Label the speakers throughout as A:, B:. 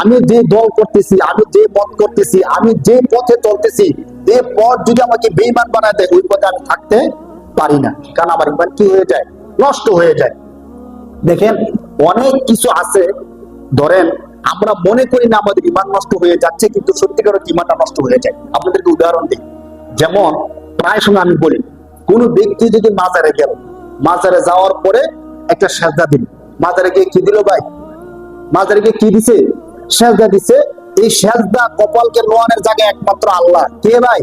A: আমি যে দল করতেছি, আমি যে মত করতেছি, আমি যে পথে চলতেছি এই পথ যদি আমাকে বেইমান বানায় দেয়, ওই পথে আমি থাকতে পারি না। কারণ আমার ইমান কি হয়ে যায়? নষ্ট হয়ে যায়। দেখেন, অনেক কিছু আছে, ধরেন, আমরা মনে করি না আমাদের ইমান নষ্ট হয়ে যাচ্ছে, কিন্তু সত্যিকার ইমানটা নষ্ট হয়ে যায়। আপনাদেরকে উদাহরণ দিই। যেমন, প্রায় সময় আমি বলি, কোন ব্যক্তি যদি মাজারে গেল, মাজারে যাওয়ার পরে একটা সাজদা দিল। মাজারে গিয়ে কি দিল ভাই? মাজারে গিয়ে কি দিছে? সেজদা দিছে। এই সেজদা কপালকে নোয়ানের জায়গায় একমাত্র আল্লাহ। কে ভাই?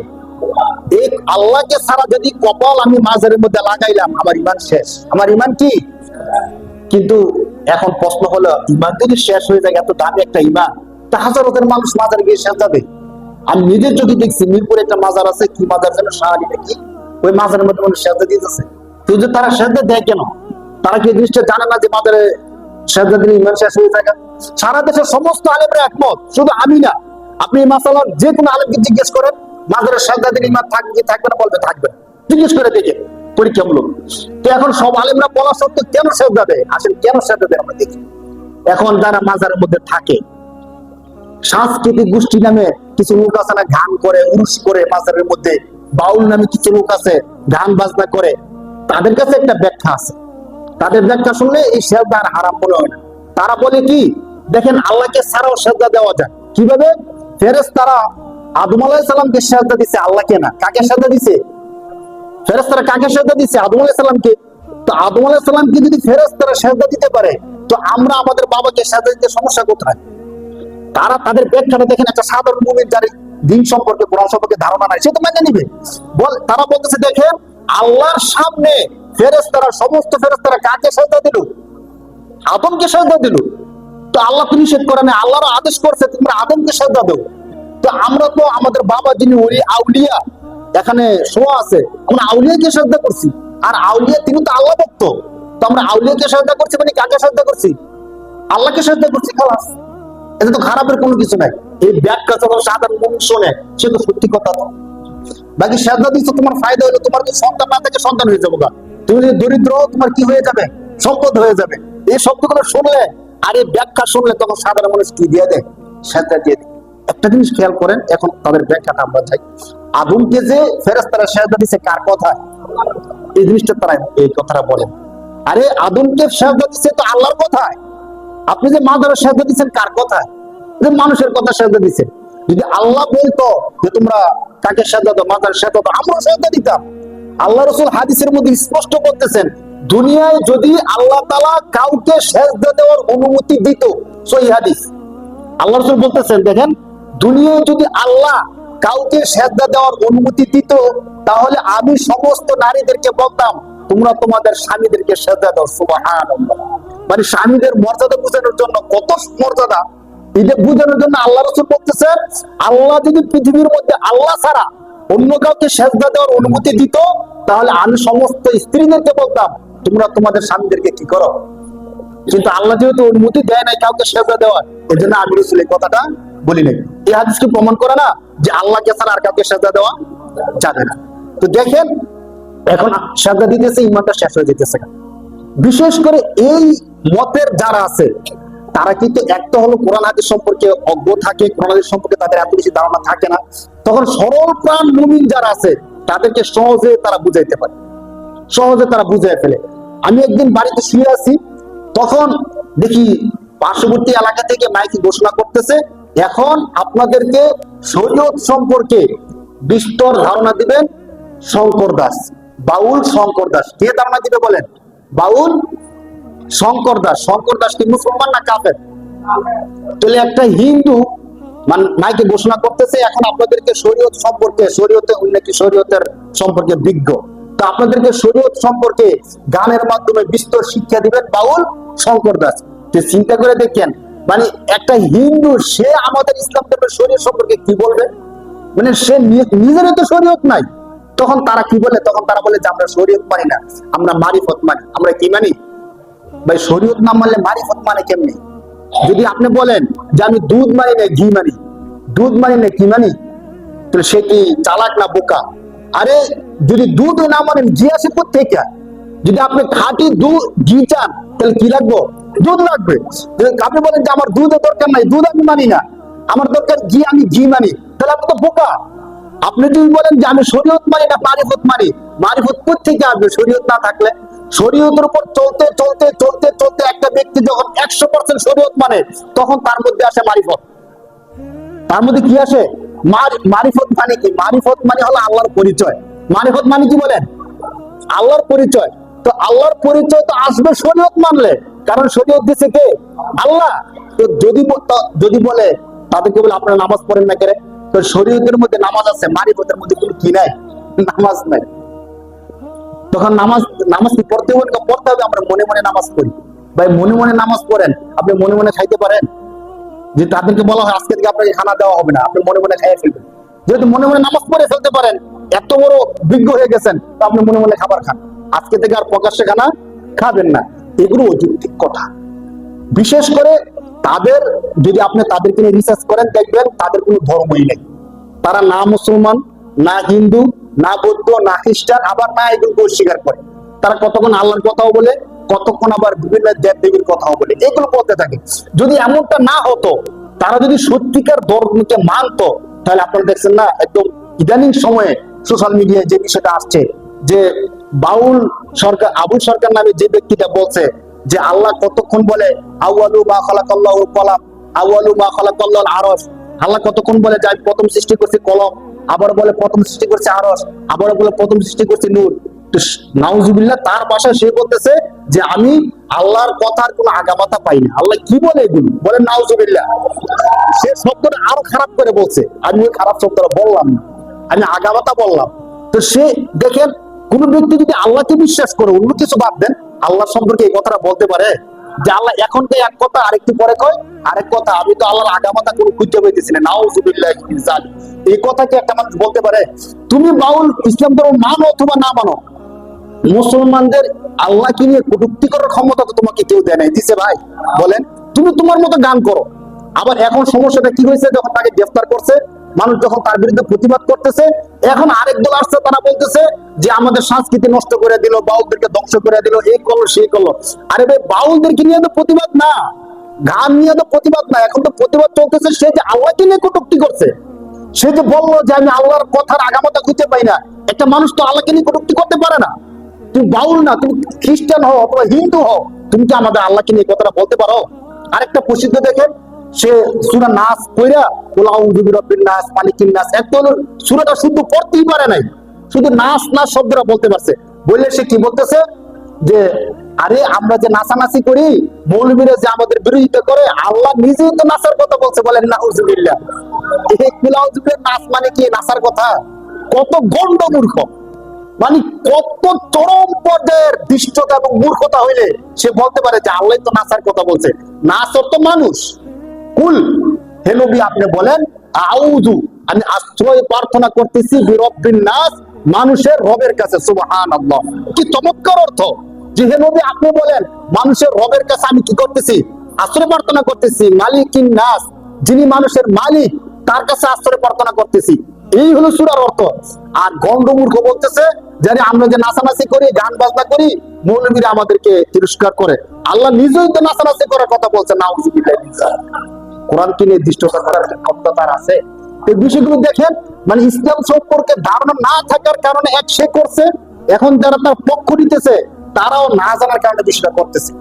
A: এক আল্লাহকে ছাড়া যদি কপাল আমি মাজারের মধ্যে লাগাইলাম, আমার ইমান শেষ। আমার ইমান কি? কিন্তু এখন প্রশ্ন হলো ইমান যদি শেষ হয়ে যায়, এত দামি একটা ইমান তা হাজার হাজার মানুষ মাজারে গিয়ে শেষ যাবে আমি নিজের যদি দেখছি মিরপুরে একটা মাজার আছে, কি মাজার যেন সাহারি নাকি ওই মাজারের মধ্যে মানুষ সেজদা দিতেছে। কিন্তু তারা সেজদা দেয় কেন? তারা কি এই জিনিসটা জানে না যে মাজারে সেজদা দিলে ইমান শেষ হয়ে থাকে সারা দেশের সমস্ত আলেমরা একমত, শুধু আমি না, আপনি মাসালার যে কোনো আলেমকে জিজ্ঞেস করেন মাজারে সেজদা দিলে ইমান থাকবে থাকবে না বলবে, থাকবে জিজ্ঞেস করে দেখে, পরীক্ষামূলক। তো এখন সব আলেমরা বলা কেন সেজদা দেয়? কেন সেজদা দেয় আমরা দেখি। এখন যারা মাজারের মধ্যে থাকে, সাংস্কৃতিক গোষ্ঠী নামে কিছু লোক আছে না, গান করে, উরুস করে বাজারের মধ্যে, বাউল নামে কিছু লোক আছে, গান বাজনা করে, তাদের কাছে একটা ব্যাখ্যা আছে। তাদের ব্যাখ্যা শুনলে এই আর হারাম মনে হয় না। তারা বলে কি, দেখেন আল্লাহকে ছাড়াও সেজদা দেওয়া যায়। কীভাবে? ফেরেস তারা আদম আলাইহিস সালামকে সেজদা দিছে, আল্লাহকে না। কাকে সেজদা দিছে? ফেরেস্তারা কাকে সেজদা দিচ্ছে আদম আলাইহিস সালামকে। তো আদম আলাইহিস সালামকে যদি ফেরেস্তারা সেজদা দিতে পারে, তো আমরা আমাদের বাবাকে সেজদা দিতে সমস্যা কোথায়? তারা তাদের ব্যাখ্যাটা দেখেন, একটা সাধারণ মুমিন যার দিন সম্পর্কে, কোরআন সম্পর্কে ধারণা নাই, সে তো মেনে নিবে। বল, তারা বলতেছে, দেখেন, আল্লাহর সামনে ফেরেস্তারা সমস্ত ফেরেস্তারা কাকে সেজদা দিল? আদমকে সেজদা দিল। তো আল্লাহ তো নিষেধ করে না আল্লাহর আদেশ করছে, তোমরা আদমকে সেজদা দাও। তো আমরা তো আমাদের বাবা যিনি ওলি, আউলিয়া, এখানে শোয়া আছে, আমরা আউলিয়াকে শ্রদ্ধা করছি। আর আউলিয়া তিনি তো আল্লাহ ভক্ত। তো আমরা আউলিয়াকে শ্রদ্ধা করছি মানে কাকে শ্রদ্ধা করছি? আল্লাহকে শ্রদ্ধা করছি, খালাস। এটা তো খারাপের কোনো কিছু নাই। এই ব্যাখ্যা যখন সাধারণ মানুষ শোনে, সে তো সত্যি কথা তো। বাকি শ্রদ্ধা দিচ্ছ, তোমার ফায়দা হলো তোমার যদি সন্তান না থাকে সন্তান হয়ে যাব। তুমি যদি দরিদ্র তোমার কি হয়ে যাবে? সম্পদ হয়ে যাবে। এই শব্দগুলো শুনলে আর এই ব্যাখ্যা শুনলে তখন সাধারণ মানুষ কি দিয়ে দেয়? শ্রদ্ধা দিয়ে দেয়। একটা জিনিস খেয়াল করেন, এখন তাদের ব্যাখ্যাটা আমরা চাই আদমকে যে ফেরেস্তারা শ্রদ্ধা দিছে কার কথা? এই জিনিসটা তারা এই কথাটা বলেন আরে আদমকে শ্রদ্ধা দিছে তো আল্লাহর কথায়। আপনি যে মাদারে শ্রদ্ধা দিচ্ছেন কার কথা যে মানুষের কথা শ্রদ্ধা দিচ্ছেন যদি আল্লাহ বলতো যে তোমরা কাকে শ্রদ্ধা দাও, মাদার শ্রদ্ধা দাও আমরা শ্রদ্ধা দিতাম। আল্লাহ রসুল হাদিসের মধ্যে স্পষ্ট করতেছেন দুনিয়ায় যদি আল্লাহ তালা কাউকে শ্রদ্ধা দেওয়ার অনুমতি দিত সই হাদিস। আল্লাহ রসুল বলতেছেন, দেখেন, দুনিয়ায় যদি আল্লাহ কাউকে শ্রদ্ধা দেওয়ার অনুমতি দিত, তাহলে আমি সমস্ত নারীদেরকে বলতাম, তোমরা তোমাদের স্বামীদেরকে শ্রদ্ধা দাও সুবাহান মানে স্বামীদের মর্যাদা বোঝানোর জন্য কত মর্যাদা? এটা বোঝানোর জন্য আল্লাহ রসুল বলতেছে আল্লাহ যদি পৃথিবীর মধ্যে আল্লাহ ছাড়া অন্য কাউকে সেজদা দেওয়ার অনুমতি দিত, তাহলে আমি সমস্ত স্ত্রীদেরকে বলতাম তোমরা তোমাদের স্বামীদেরকে কি করো? কিন্তু আল্লাহ যেহেতু অনুমতি দেয় নাই কাউকে সেজদা দেওয়ার এই জন্য আমি রসুল এই কথাটা বলি নাই। এই হাদিসকে প্রমাণ করে না যে আল্লাহকে ছাড়া আর কাউকে সেজদা দেওয়া যাবে না। তো দেখেন, এখন সেজদা দিতেছে, ইমানটা শেষ হয়ে যেতেছে। বিশেষ করে এই মতের যারা আছে, তারা কিন্তু একটা হলো কোরআন হাদিস সম্পর্কে অজ্ঞ থাকে, কোরআন হাদিস সম্পর্কে তাদের এত বেশি ধারণা থাকে না। তখন সরল প্রাণ মুমিন যারা আছে, তাদেরকে সহজে তারা বুঝাইতে পারে। সহজে তারা বুঝে ফেলে। আমি একদিন বাড়িতে শুয়ে আছি, তখন দেখি পার্শ্ববর্তী এলাকা থেকে মাইকি ঘোষণা করতেছে, এখন আপনাদেরকে শরীয়ত সম্পর্কে বিস্তর ধারণা দিবেন শঙ্কর দাস, বাউল শঙ্কর দাস। কে ধারণা দিবে বলেন? বাউল শঙ্কর দাস। শঙ্কর দাস কি মুসলমান না কাফের? তাহলে একটা হিন্দু মানে মাইকে ঘোষণা করতেছে, এখন আপনাদেরকে শরীয়ত সম্পর্কে, শরীয়তে নাকি শরীয়তের সম্পর্কে বিজ্ঞ। তো আপনাদেরকে শরীয়ত সম্পর্কে গানের মাধ্যমে বিস্তর শিক্ষা দিবেন বাউল শঙ্কর দাস। তো চিন্তা করে দেখেন মানে একটা হিন্দু, সে আমাদের ইসলাম ধর্মের শরীর সম্পর্কে কি বলবে? মানে সে নিজেরও তো শরীয়ত নাই। তখন তারা কি বলে? তখন তারা বলে যে, আমরা শরীয়ত মানি না, আমরা মারিফত মানি। আমরা কি মানি? ভাই, শরীয়ত না মানলে মারিফত মানে কেমনি? যদি আপনি বলেন যে, আমি দুধ মানি না, ঘি মানি। দুধ মানি না ঘি মানি? তাহলে সে কি চালাক না বোকা? আরে যদি দুধ না মানেন ঘি আসে থেকে যদি আপনি খাঁটি দুধ ঘি চান, তাহলে কি লাগবো? দুধ লাগবে। আপনি বলেন যে আমার দুধের দরকার নাই, দুধ আমি মানি না। আমার দরকার ঘি, আমি ঘি মানি। তাহলে আপনি তো বোকা। আপনি যদি বলেন যে আমি শরীয়ত মানি না, মারিফত মানি, মারিফত থেকে আসবে শরীয়ত না থাকলে? শরীয়তের উপর চলতে চলতে চলতে চলতে একটা ব্যক্তি যখন একশো পার্সেন্ট শরীয়ত মানে তখন তার মধ্যে আসে মারিফত। তার মধ্যে কি আসে? মারিফত মানে কি? মারিফত মানে হলো আল্লাহর পরিচয়। মারিফত মানে কি বলেন? আল্লাহর পরিচয়। তো আল্লাহর পরিচয় তো আসবে শরীয়ত মানলে। কারণ শরীয়ত দিছে কে? আল্লাহ। তো যদি যদি বলে, তাদেরকে বলে, আপনারা নামাজ পড়েন না কেন? তো শরীয়তের মধ্যে নামাজ আছে, মারিফতের মধ্যে কোনো কি নাই? নামাজ নাই। তখন নামাজ নামাজ কি পড়তে হবে পড়তে হবে? আমরা মনে মনে নামাজ পড়ি। ভাই, মনে মনে নামাজ পড়েন। আপনি মনে মনে খাইতে পারেন? যে তাদেরকে বলা হয় আজকে থেকে আপনাকে খানা দেওয়া হবে না, আপনি মনে মনে খাইয়ে ফেলবেন। যেহেতু মনে মনে নামাজ পড়ে ফেলতে পারেন, এত বড় বিজ্ঞ হয়ে গেছেন, তো আপনি মনে মনে খাবার খান। আজকে থেকে আর প্রকাশ্যে খানা খাবেন না। এগুলো অযৌক্তিক কথা। বিশেষ করে তাদের, যদি আপনি তাদেরকে নিয়ে রিসার্চ করেন, দেখবেন তাদের কোনো ধর্মই নেই। তারা না মুসলমান, না হিন্দু, না বৌদ্ধ, না খ্রিস্টান, আবার না এগুলোকে অস্বীকার করে। তারা কতক্ষণ আল্লাহর কথাও বলে কতক্ষণ আবার বিভিন্ন দেব দেবীর কথাও বলে। এগুলো বলতে থাকে। যদি এমনটা না হতো, তারা যদি সত্যিকার ধর্মকে মানতো, তাহলে আপনারা দেখছেন না, একদম ইদানিং সময়ে সোশ্যাল মিডিয়ায় যে বিষয়টা আসছে, যে বাউল সরকার, আবুল সরকার নামে যে ব্যক্তিটা বলছে যে আল্লাহ কতক্ষণ বলে, আউয়ালু মা খালাকাল্লাহু কলাম, আউয়ালু মা খালাকাল্লাহু আরশ। আল্লাহ কতক্ষণ বলে যে, আমি প্রথম সৃষ্টি করছি কলম, আবার বলে প্রথম সৃষ্টি করছে আরস আবার বলে প্রথম সৃষ্টি করছে নূর। নাউজুবিল্লাহ, তার ভাষায় সে বলতেছে যে আমি আল্লাহর কথার কোনো আগামাতা পাই না। আল্লাহ কি বলে এগুলো? বলে নাউজুবিল্লাহ। সে শব্দটা আরও খারাপ করে বলছে। আমি ওই খারাপ শব্দটা বললাম না। আমি বললাম। তো সে, দেখেন, কোন ব্যক্তি যদি আল্লাহকে বিশ্বাস করে, অন্য কিছু বাদ দেন, আল্লাহ সম্পর্কে এই কথাটা বলতে পারে যে আল্লাহ এখন তো এক কথা, আরেকটু পরে কয়, আরেক কথা, আমি তো আল্লাহর আগামাতা কোনো খুঁজে পেতেছি না। নাউজুবিল্লাহ এই কথা কি একটা মানুষ বলতে পারে? তুমি বাউল, ইসলাম ধর্ম মানো অথবা না মানো? মুসলমানদের আল্লাহকে নিয়ে কটুক্তি করার ক্ষমতা তো তোমাকে কেউ দেয় নাই। দিছে ভাই, বলেন, তুমি তোমার মতো গান করো। আবার এখন সমস্যাটা কি হয়েছে, যখন তাকে গ্রেফতার করছে, মানুষ যখন তার বিরুদ্ধে প্রতিবাদ করতেছে, এখন আরেক দল আসছে, তারা বলতেছে যে আমাদের সংস্কৃতি নষ্ট করে দিল, বাউলদেরকে ধ্বংস করে দিল, এই করল, সেই করল। আরে ভাই, বাউলদেরকে নিয়ে তো প্রতিবাদ না। গান নিয়ে তো প্রতিবাদ না। এখন তো প্রতিবাদ চলতেছে, সে যে আল্লাহকে নিয়ে কটুক্তি করছে। সে যে বলল যে আমি আল্লাহর কথার আগামতা খুঁজে পাই না। একটা মানুষ তো আল্লাহকে নিয়ে কটুক্তি করতে পারে না। তুমি বাউল না, তুমি খ্রিস্টান হও অথবা হিন্দু হও, তুমি কি আমাদের আল্লাহকে নিয়ে কথাটা বলতে পারো? আরেকটা প্রসিদ্ধ দেখেন সে সুরা নাচ কইরা নাস, মালিকিন নাস একদম সুরাটা শুধু পড়তেই পারে নাই। শুধু নাচ নাচ শব্দটা বলতে পারছে। বললে সে কি বলতেছে? যে, আরে, আমরা যে নাচানাচি করি, মৌলবীরা যে আমাদের বিরোধিতা করে, আল্লাহ নিজেই তো নাচার কথা বলছে বলেন নাউজুবিল্লাহ এই কুলাউজুবিল্লাহ নাচ মানে কি? নাচার কথা। কত গন্ড মূর্খ মানে কত চরম পর্যায়ের দৃষ্টতা এবং মূর্খতা হইলে সে বলতে পারে যে আল্লাহ তো নাচার কথা বলছে। নাচর তো মানুষ। কুল, হে নবী, আপনি বলেন, আউযু, আমি আশ্রয় প্রার্থনা করতেছি বিরব্বিন নাস, মানুষের রবের কাছে, সুবহানাল্লাহ। কি চমৎকার অর্থ। যে হে নবী, আপনি বলেন, মানুষের রবের কাছে আমি কি করতেছি? আশ্রয় প্রার্থনা করতেছি, মালিকিন নাস, যিনি মানুষের মালিক, তার কাছে আশ্রয় প্রার্থনা করতেছি। এই হলো সুরার অর্থ আর গন্ডমূর্খ বলতেছে জানি আমরা যে নাচানাচি করি, গান বাজনা করি, মৌলবীরা আমাদেরকে তিরস্কার করে। আল্লাহ নিজেই তো নাচানাচি করার কথা বলছে নাউজুবিল্লাহ কোরআনকে নির্দিষ্টতা করার কি ক্ষমতা তার আছে? এই বিষয়গুলো দেখেন মানে ইসলাম সম্পর্কে ধারণা না থাকার কারণে এক সে করছে, এখন যারা তার পক্ষ নিতেছে, তারাও না জানার কারণে বিষয়টা করতেছে।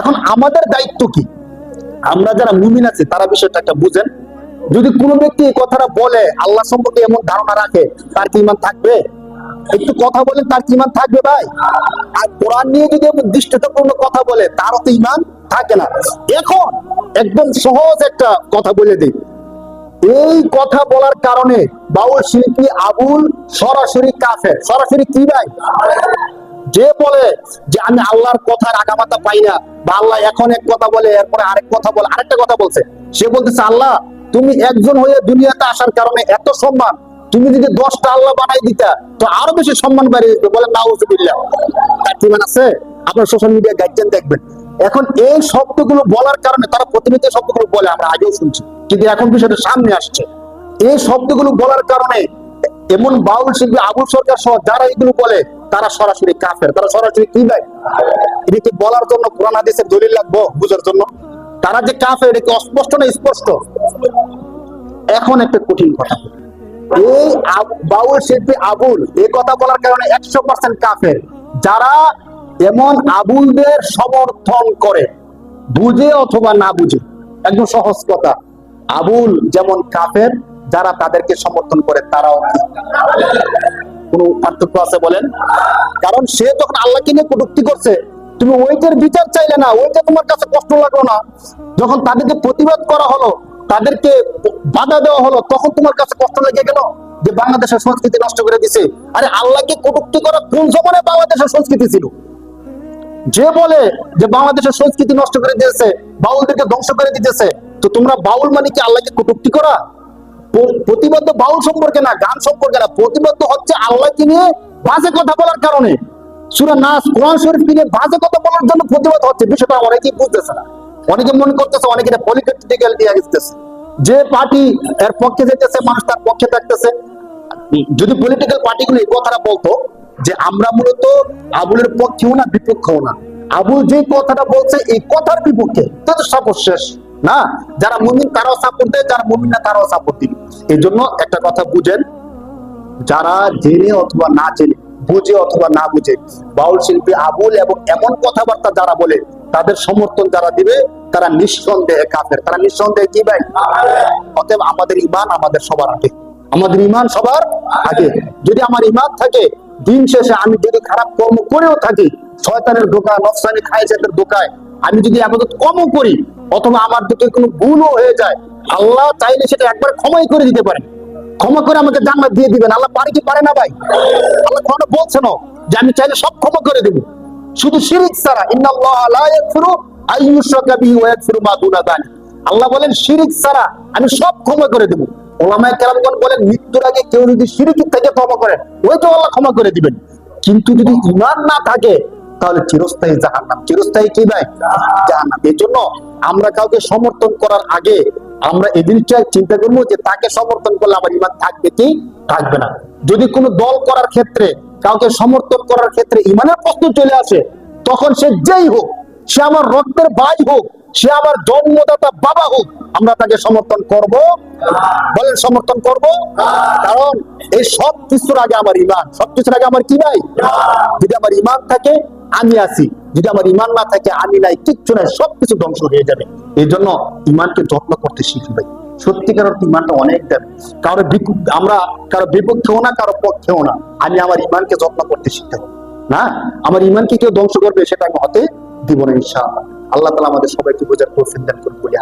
A: এখন আমাদের দায়িত্ব কি? আমরা যারা মুমিন আছি, তারা বিষয়টা একটা বুঝেন। যদি কোনো ব্যক্তি এই কথাটা বলে, আল্লাহ সম্পর্কে এমন ধারণা রাখে, তার কি ইমান থাকবে? একটু কথা বলেন, তার ইমান থাকবে ভাই? আর কোরআন নিয়ে যদি দৃষ্টিতাপূর্ণ কথা বলে, তারও তো ইমান থাকে না। এখন একদম সহজ একটা কথা বলে দিই। এই কথা বলার কারণে বাউল শিল্পী আবুল সরাসরি কাফের। সরাসরি কি ভাই? যে বলে যে আমি আল্লাহর কথার আগামাতা পাই না, বা আল্লাহ এখন এক কথা বলে, এরপরে আরেক কথা বলে, আরেকটা কথা বলছে। সে বলতেছে, আল্লাহ তুমি একজন হয়ে দুনিয়াতে আসার কারণে এত সম্মান, তুমি যদি দশটা আল্লাহ বানাই দিতা, তো আরও বেশি সম্মান বাড়িয়ে দিতে বলে নাউজুবিল্লাহ। তার কি আছে? আপনার সোশ্যাল মিডিয়া গাইডেন দেখবেন। এখন এই শব্দগুলো বলার কারণে তারা প্রতিনিয়ত শব্দগুলো বলে, আমরা আগেও শুনছি। কিন্তু এখন বিষয়টা সামনে আসছে। এই শব্দগুলো বলার কারণে এমন বাউল শিল্পী আবুল সরকার সহ যারা এগুলো বলে, তারা সরাসরি কাফের। তারা সরাসরি কি দেয় এটা বলার জন্য কোরআন, হাদিসের দলিল লাগবো বুঝার জন্য? তারা যে কাফের, এটা কি অস্পষ্ট না স্পষ্ট? এখন একটা কঠিন কথা। এই বাউল শিল্পী আবুল এই কথা বলার কারণে একশো পার্সেন্ট কাফের। যারা এমন আবুলদের সমর্থন করে, বুঝে অথবা না বুঝে, একদম সহজ কথা। আবুল যেমন কাফের, যারা তাদেরকে সমর্থন করে, তারাও? কোনো পার্থক্য আছে বলেন? কারণ সে যখন আল্লাহকে নিয়ে কটুক্তি করছে তুমি ওইটার বিচার চাইলে না ওইটা তোমার কাছে কষ্ট লাগল না। যখন তাদেরকে প্রতিবাদ করা হলো, তাদেরকে বাধা দেওয়া হলো, তখন তোমার কাছে কষ্ট লেগে গেল যে বাংলাদেশের সংস্কৃতি নষ্ট করে দিছে। আরে আল্লাহকে কটুক্তি করা কোন জমানায় বাংলাদেশের সংস্কৃতি ছিল? যে বলে যে বাংলাদেশের সংস্কৃতি নষ্ট করে দিয়েছে, বাউলদেরকে ধ্বংস করে দিতেছে, তো তোমরা বাউল মানে কি আল্লাহকে কটুক্তি করা? প্রতিবদ্ধ বাউল সম্পর্কে না, গান সম্পর্কে না প্রতিবদ্ধ হচ্ছে আল্লাহকে নিয়ে বাজে কথা বলার কারণে। সুরা নাস, কোরআন শরীফ নিয়ে বাজে কথা বলার জন্য প্রতিবাদ হচ্ছে, বিষয়টা অনেকেই বুঝতেছে না। অনেকে মনে করতেছে, অনেকে পলিটিক্যাল গেতেছে যে পার্টি এর পক্ষে যেতেছে, মানুষ তার পক্ষে থাকতেছে। যদি পলিটিক্যাল এই কথাটা বলতো, যে আমরা মূলত আবুলের পক্ষেও না, বিপক্ষেও না। আবুল যে কথাটা বলছে, এই কথার বিপক্ষে, তো তো সাপোর্ট শেষ, না? যারা মুমিন, তারাও সাপোর্ট দেয়, যারা মুমিন না, তারাও সাপোর্ট দিবে। এই জন্য একটা কথা বুঝেন, যারা জেনে অথবা না জেনে বুঝে অথবা না বুঝে, বাউল শিল্পী আবুল এবং এমন কথাবার্তা যারা বলে, তাদের সমর্থন যারা দিবে, তারা নিঃসন্দেহে কাফের। তারা নিঃসন্দেহে কি ভাই? অতএব আমাদের ইমান আমাদের সবার আগে। আমাদের ইমান সবার আগে। যদি আমার ইমান থাকে, দিন শেষে আমি যদি খারাপ কর্ম করেও থাকি, শয়তানের ধোকা নফসানি খাইজের ধোকায়, আমি যদি আপাতত কমও করি, অথবা আমার দিকে কোনো ভুলও হয়ে যায়, আল্লাহ চাইলে সেটা একবার ক্ষমাই করে দিতে পারেন। ক্ষমা করে আমাকে জান্নাত দিয়ে দিবেন। আল্লাহ পারে কি পারে না ভাই? আল্লাহ কখনো বলছে না যে আমি চাইলে সব ক্ষমা করে দেব। শুধু শিরিক ছাড়া। ইন্নাল্লাহ লা ইয়াগফিরু আইয়ুশরাকা বিহি ওয়া ইয়াগফিরু মা দুনা যালিক। আল্লাহ বলেন, শিরিক ছাড়া আমি সব ক্ষমা করে দেব। ওলামায়ে কেরামগণ বলেন, মৃত্যুর আগে কেউ যদি শিরিক থেকে তওবা করেন ওইটাও আল্লাহ ক্ষমা করে দিবেন। কিন্তু যদি ঈমান না থাকে, তাহলে চিরস্থায়ী জাহান্নাম। চিরস্থায়ী কি ভাই? জাহান্নাম। এই জন্য আমরা কাউকে সমর্থন করার আগে আমরা এই জিনিসটা চিন্তা করব যে তাকে সমর্থন করলে আমার ইমান থাকবে কি? থাকবে না। যদি কোনো দল করার ক্ষেত্রে কাউকে সমর্থন করার ক্ষেত্রে ইমানের প্রশ্ন চলে আসে তখন সে যেই হোক সে আমার রক্তের ভাই হোক সে আমার জন্মদাতা বাবা হোক আমরা তাকে সমর্থন করব বলেন সমর্থন করব কারণ এই সব কিছুর আগে আমার ইমান। সব কিছুর আগে আমার কি ভাই যদি আমার ইমান থাকে আমি আছি। যদি আমার ইমান না থাকে, আমি নাই, কিচ্ছু নাই, সবকিছু ধ্বংস হয়ে যাবে। এই জন্য ইমানকে যত্ন করতে শিখি ভাই। সত্যিকার অর্থে ইমানটা অনেক দেবে কারও আমরা কারও বিপক্ষেও না, কারও পক্ষেও না। আমি আমার ইমানকে যত্ন করতে শিখতে হবে। না? আমার ইমানকে কেউ ধ্বংস করবে, সেটা আমি হতে দিব না, ইনশাআল্লাহ। আল্লাহ তালা আমাদের সবাইকে বোঝার তৌফিক দান করুন, বলে